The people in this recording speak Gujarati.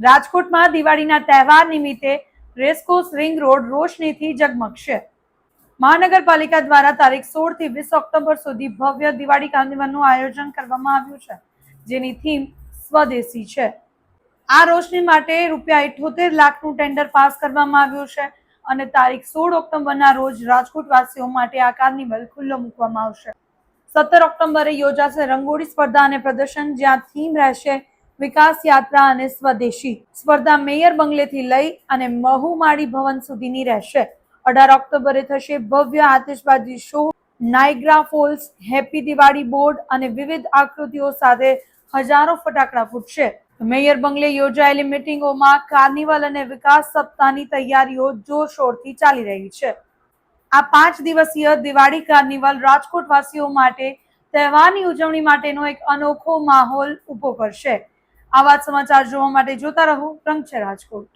રાજકોટમાં દિવાળીના તહેવાર નિમિત્તે રેસકોર્સ રિંગ રોડ રોશનીથી ઝગમગશે. મહાનગરપાલિકા દ્વારા તારીખ સોળથી વીસ ઓક્ટોબર સુધી ભવ્ય દિવાળી કાર્નિવલનું આયોજન કરવામાં આવ્યું છે, જેની થીમ સ્વદેશી છે. આ રોશની માટે રૂપિયા ઇઠોતેર લાખનું ટેન્ડર પાસ કરવામાં આવ્યું છે અને તારીખ સોળ ઓક્ટોબરના રોજ રાજકોટવાસીઓ માટે આ કાર્નિવલ ખુલ્લો મૂકવામાં આવશે. સત્તર ઓક્ટોબરે યોજાશે રંગોળી સ્પર્ધા અને પ્રદર્શન જ્યાં થીમ રહેશે વિકાસ યાત્રા અને સ્વદેશી સ્પર્ધા મેયર બંગલેથી લઈ અને મહુમાળી ભવન સુધીની રહેશે. અઢાર ઓક્ટોબરે થશે ભવ્ય આતિશબાજી show Niagara Falls, happy Diwali board અને વિવિધ આકૃતિઓ સાથે હજારો ફટાકડા ફૂટશે. મેયર બંગલે યોજાયેલી મિટિંગોમાં કાર્નિવલ અને વિકાસ સપ્તાહની તૈયારીઓ જોરશોરથી ચાલી રહી છે. આ પાંચ દિવસીય દિવાળી કાર્નિવલ રાજકોટવાસીઓ માટે તહેવારની ઉજવણી માટેનો એક અનોખો માહોલ ઊભો કરશે. આવા વાત સમાચાર જોવા માટે જોતા રહો. રંગ છે રાજકોટ.